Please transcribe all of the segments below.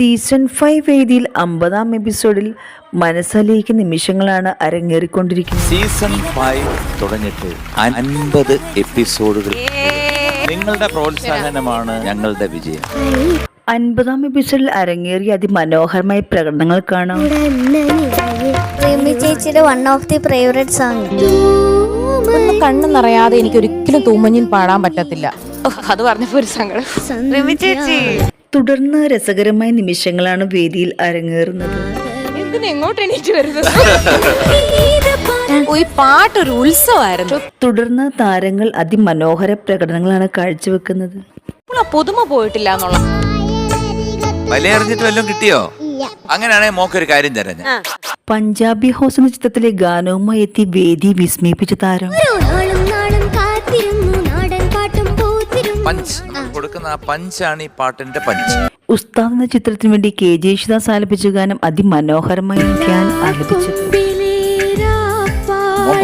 Season five വേദിയിൽ അമ്പതാം എപ്പിസോഡിൽ മനസ്സലിയിക്കുന്ന നിമിഷങ്ങളാണ് അരങ്ങേറിക്കൊണ്ടിരിക്കുന്നത്. സീസൺ ഫൈവ് തുടങ്ങിയിട്ട് അൻപത് എപ്പിസോഡുകൾ. നിങ്ങളുടെ പ്രോത്സാഹനമാണ് ഞങ്ങളുടെ വിജയം. അൻപതാം എപ്പിസോഡിൽ അരങ്ങേറിയ അതിമനോഹരമായ പ്രകടനങ്ങൾ കാണാം. റിമി ചേച്ചിയുടെ one of the favourite song ഒന്ന് കണ്ണു നിറയാതെ എനിക്ക് ഒരിക്കലും തൂമഞ്ഞിൽ പാടാൻ പറ്റത്തില്ല. അത് പറഞ്ഞപ്പോ ഒരു സങ്കടം. റിമി ചേച്ചി. തുടർന്ന് രസകരമായ നിമിഷങ്ങളാണ് വേദിയിൽ അരങ്ങേറുന്നത്. എങ്ങോട്ട് എണീറ്റ് വരുന്നത്? പാട്ടൊരു ഉത്സവമായിരുന്നു. തുടർന്ന് താരങ്ങൾ അതിമനോഹര പ്രകടനങ്ങളാണ് കാഴ്ചവെക്കുന്നത്. പുതുമ പോയിട്ടില്ല എന്നുള്ള വിലയറിഞ്ഞിട്ട് വല്ലതും കിട്ടിയോ? അങ്ങനെയാണെങ്കിൽ മോക്കൊരു കാര്യം തരാം പഞ്ചാബി ഹൗസ് എന്ന ചിത്രത്തിലെ ഗാനവുമായി എത്തി വേദി വിസ്മയിപ്പിച്ച താരം. കൊടുക്കുന്ന ആ പഞ്ചാണ് ഈ പാട്ടിന്റെ പഞ്ച്. ഉസ്താദ് എന്ന ചിത്രത്തിന് വേണ്ടി കെ ജെ യേശുദാസ് ആലപിച്ച ഗാനം അതിമനോഹരമായി ഞാൻ ആലപിച്ചത്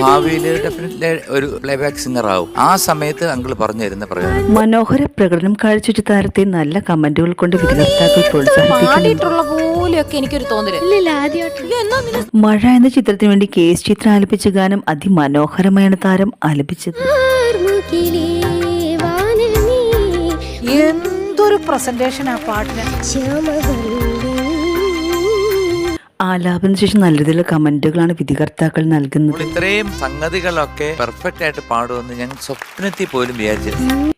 ഭാവിയിൽ ഡെഫിനറ്റ്ലി ഒരു പ്ലേബാക്ക് സിംഗർ ആവും. ആ സമയത്ത് അങ്കിൾ പറഞ്ഞു തരുന്ന പ്രയോജനം മനോഹര പ്രകടനം കാഴ്ചവെച്ച താരത്തെ നല്ല കമന്റുകൾ കൊണ്ട് വിധികർത്താക്കൾ പ്രോത്സാഹിപ്പിക്കുന്നു മഴ എന്ന ചിത്രത്തിന് വേണ്ടി കെ എസ് ചിത്ര ആലപിച്ച ഗാനം അതിമനോഹരമായാണ് താരം ആലപിച്ചത്. പ്രസന്റേഷൻ ആ പാട്ടിന്. ആലാപന ശേഷം നല്ല രീതിയിലുള്ള കമന്റുകളാണ് വിധികർത്താക്കൾ നൽകുന്നത്. ഇത്രയും സംഗതികളൊക്കെ പെർഫെക്റ്റ് ആയിട്ട് പാടുമെന്ന് ഞാൻ സ്വപ്നത്തിൽ പോലും വിചാരിച്ചിരുന്നു